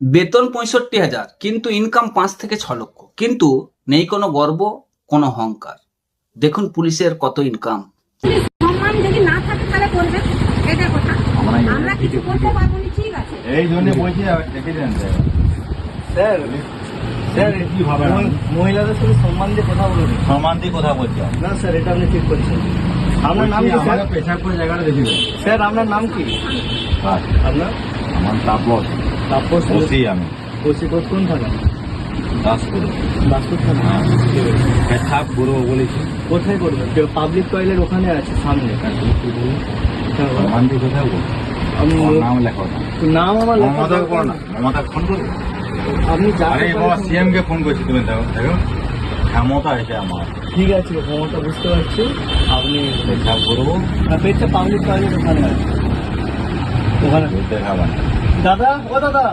বেতন পঁয়ষট্টি হাজার কিন্তু ইনকাম পাঁচ থেকে ছ লক্ষ। কিন্তু নেই কোনো গর্ব কোনো অহংকার। দেখুন পুলিশের কত ইনকাম সম্মান যদি না থাকে তাহলে করবে। এটা কথা আমরা কিছু করতে পারব না ঠিক আছে? এই জন্য বলছি দেখে দেন স্যার? স্যার স্যার কি মহিলাদের সাথে সম্মান দিয়ে কথা বলুন সম্মান দিয়ে কথা বলছি। না স্যার এটা আপনি ঠিক করছেন আপনার নাম কি স্যার? জায়গাটা দেখে আপনার নাম কি? আপনার? আমার তাপস। বসি আমি। কোচিকোট কোন থানা? দাস করে বাস্তুর থানা হ্যাঁ। ঠিক আছে। বলেছি কোথায় করবেন পাবলিক টয়লেট ওখানে আছে সামনে। কোথায় বলব? আমি আমার নাম লেখো নাম আমার মমতা করো না। মমতা ফোন করব আপনি আরে বাবা সিএম কে ফোন করছি তুমি দেখো দেখো। ক্ষমতা আছে আমার। ঠিক আছে ক্ষমতা বুঝতে পারছি। আপনি পেশাব করব পেটটা পাবলিক টয়লেট ওখানে আছে। ওখানে। দেখাবা না। দাদা ও দাদা।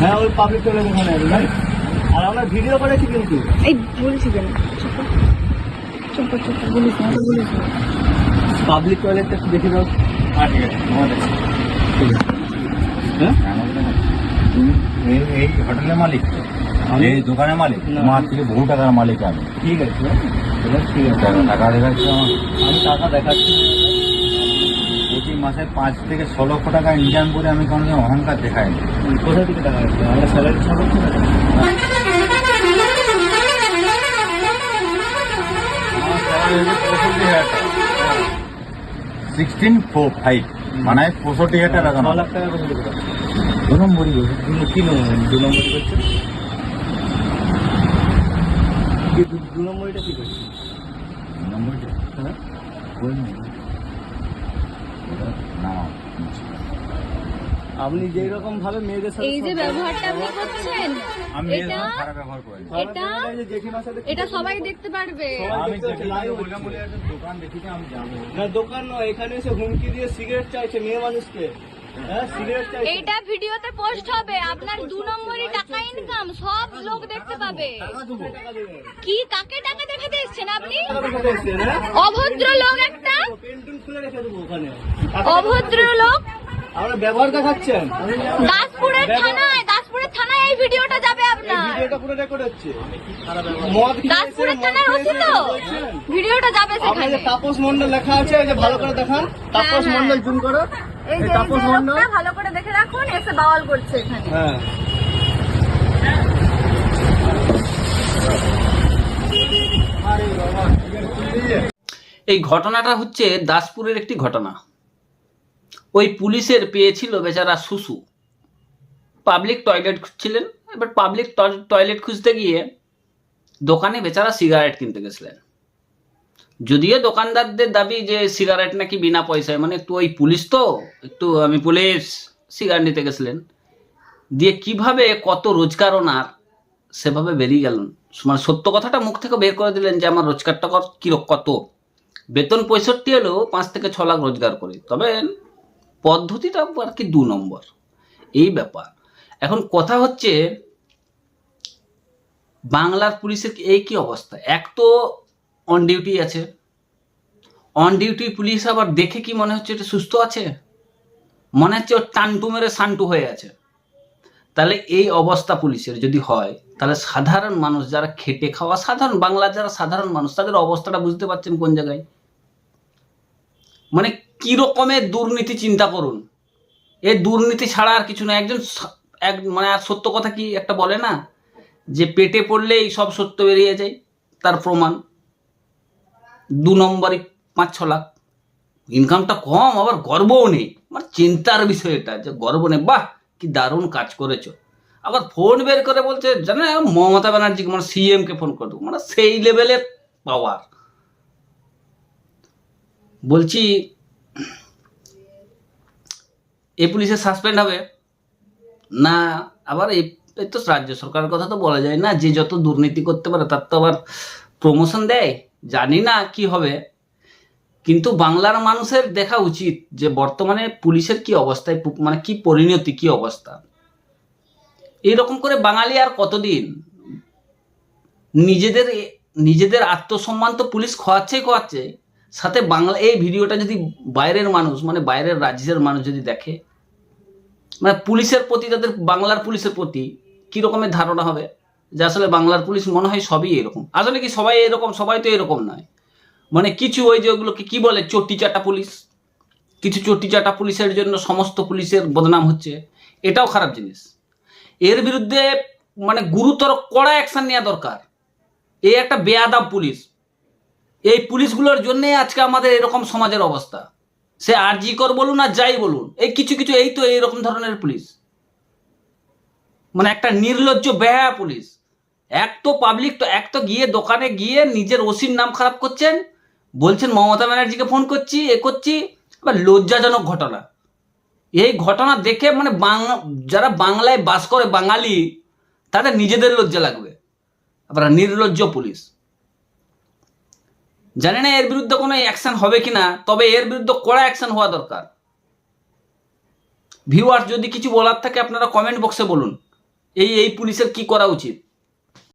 হ্যাঁ ওই পাবলিক টয়লেট ওখানে আছে জানেন? আর আমরা ভিডিও করেছি কিন্তু। এই বলছি কেন? চুপ চুপ বলিস না তো বলিস না। পাবলিক টয়লেটটা একটু দেখে দাও। হ্যাঁ ঠিক আছে তোমার দেখো। হ্যাঁ? এই এই হোটেলের মালিক। আমি? এই দোকানের মালিক। না। তোমার থেকে বহু টাকার মালিক আমি। ঠিক আছে এবার ঠিক আছে টাকা দেখাচ্ছি আমার। আমি টাকা দেখাচ্ছি। মাসে পাঁচ থেকে ছ লক্ষ টাকা ইনকাম করে আমি কোনোদিন অহংকার দেখাইনি। কোথা থেকে টাকা আমরা স্যালারি সিক্সটিন ফোর ফাইভ মানে পঁয়ষট্টি হাজার টাকা লাখ টাকা দু নম্বরই। দু- কি দু নম্বরই নম্বরটা কি করছে দু নম্বরই? হ্যাঁ ওই না। না আপনি যেই রকম ভাবে মেয়েদের সাথে এই যে ব্যবহারটা আপনি করছেন আমি খারাপ ব্যবহার করি। এটা এটা সবাই দেখতে পারবে। আমি পাচ্ছে, বললাম বলে একটা দোকান দেখেছি আমি যাব না। দোকান নয় এখানে এসে হুমকি দিয়ে সিগারেট চাইছে মেয়ে মানুষকে। হ্যাঁ এইটা ভিডিওতে পোস্ট হবে আপনার দু নম্বরই টাকা ইনকাম সব লোক দেখতে পাবে। কি কাকে টাকা দেখাতে এসছেন আপনি? টাকা দেখাতে এসছেন, হ্যাঁ? অভদ্র লোক একটা। পেন্টুন খুলে রেখে দেবো ওখানে। অভদ্র লোক আমরা ব্যবহার দেখাচ্ছেন। দাসপুরের থানায় দাসপুরের থানায় এই ভিডিওটা যাবে আপনার। ভিডিওটা পুরো রেকর্ড হচ্ছে। দাসপুরের মদ থানার ওসি তো ভিডিওটা যাবে সেখানে। তাপস মন্ডল লেখা আছে এই যে ভালো করে দেখান। তাপস হ্যাঁ। মন্ডল জুম করো। এই তাপস মন্ডল ভালো করে দেখে রাখুন এসে বাওয়াল করছে এখানে। হ্যাঁ। এই ঘটনাটা হচ্ছে দাসপুরের একটি ঘটনা। ওই পুলিশের পেয়েছিল বেচারা শুশু পাবলিক টয়লেট খুঁজছিলেন, এবার পাবলিক টয়লেট খুঁজতে গিয়ে দোকানে বেচারা সিগারেট কিনতে গেছিলেন। যদিও দোকানদারদের দাবি যে সিগারেট নাকি বিনা পয়সায় মানে একটু ওই পুলিশ তো, একটু আমি পুলিশ সিগারেট নিতে গেছিলেন। দিয়ে কীভাবে কত রোজগার ওনার, সেভাবে বেরিয়ে গেলেন। মানে সত্য কথাটা মুখ থেকে বের করে দিলেন যে আমার রোজগারটা কত? বেতন পঁয়ষট্টি হলেও পাঁচ থেকে ছ লাখ রোজগার করি। তবে পদ্ধতিটা আর কি দু নম্বর। এই ব্যাপার। এখন কথা হচ্ছে, বাংলার পুলিশের এই কি অবস্থা? এক তো অন ডিউটি আছে। অন ডিউটি পুলিশ আবার দেখে কি মনে হচ্ছে এটা সুস্থ আছে? মনে হচ্ছে ওর টান্টু মেরে সান্টু হয়ে আছে। তাহলে এই অবস্থা পুলিশের যদি হয়, তাহলে সাধারণ মানুষ যারা খেটে খাওয়া, সাধারণ বাংলার যারা সাধারণ মানুষ, তাদের অবস্থাটা বুঝতে পারছেন কোন জায়গায়? মানে কি রকমের দুর্নীতি চিন্তা করুন? এই দুর্নীতি ছাড়া আর কিছু না। একজন এক মানে আর সত্য কথা কি একটা বলে না? যে পেটে পড়লেই সব সত্য বেরিয়ে যায়, তার প্রমাণ। দু নম্বরই পাঁচ ছ লাখ। ইনকামটা কম, আবার গর্বও নেই। মানে চিন্তার বিষয় এটা, যে গর্ব নেই। বাহ, কি দারুণ কাজ করেছ। আবার ফোন বের করে বলছে জানে মমতা ব্যানার্জিকে মানে সিএম কে ফোন করে দেবো। মানে সেই লেভেলের পাওয়ার বলছি এ পুলিশে সাসপেন্ড হবে? না, আবার এই তো রাজ্য সরকারের কথা তো বলা যায় না, যে যত দুর্নীতি করতে পারে তার তো আবার প্রমোশন দেয়। জানি না কি হবে। কিন্তু বাংলার মানুষের দেখা উচিত যে বর্তমানে পুলিশের কি অবস্থায় মানে কি পরিণতি, কি অবস্থা। এইরকম করে বাঙালি আর কতদিন? নিজেদের নিজেদের আত্মসম্মান তো পুলিশ খোয়াচ্ছেই খোয়াচ্ছে। সাথে বাংলা, এই ভিডিওটা যদি বাইরের মানুষ মানে বাইরের রাজ্যের মানুষ যদি দেখে মানে পুলিশের প্রতি, তাদের বাংলার পুলিশের প্রতি কি রকমের ধারণা হবে? যে আসলে বাংলার পুলিশ মনে হয় সবই এরকম। আসলে কি সবাই এরকম? সবাই তো এরকম নয়। মানে কিছু ওই যে ওগুলোকে কি বলে? চটি চাটা পুলিশ। কিছু চটি চাটা পুলিশের জন্য সমস্ত পুলিশের বদনাম হচ্ছে। এটাও খারাপ জিনিস। এর বিরুদ্ধে মানে গুরুতর কড়া অ্যাকশন নেওয়া দরকার। এই একটা বেয়াদাব পুলিশ। এই পুলিশগুলোর জন্যে আজকে আমাদের এরকম সমাজের অবস্থা। সে আরজি কর বলুন আর যাই বলুন, এই কিছু কিছু, এই তো এইরকম ধরনের পুলিশ। মানে একটা নির্লজ্জ, বেহায়া পুলিশ। এক তো পাবলিক তো, এক তো গিয়ে দোকানে গিয়ে নিজের ওসির নাম খারাপ করছেন, বলছেন, মমতা ব্যানার্জিকে ফোন করছি, এ করছি আবার লজ্জাজনক ঘটনা। এই ঘটনা দেখে মানে বাংলা যারা বাংলায় বাস করে বাঙালি, তাদের নিজেদের লজ্জা লাগবে। আবার নির্লজ্জ পুলিশ। জানি না এর বিরুদ্ধে কোনো অ্যাকশন হবে কি না তবে এর বিরুদ্ধে কড়া অ্যাকশন হওয়া দরকার। ভিউয়ার যদি কিছু বলার থাকে, আপনারা কমেন্ট বক্সে বলুন। এই এই পুলিশের কি করা উচিত?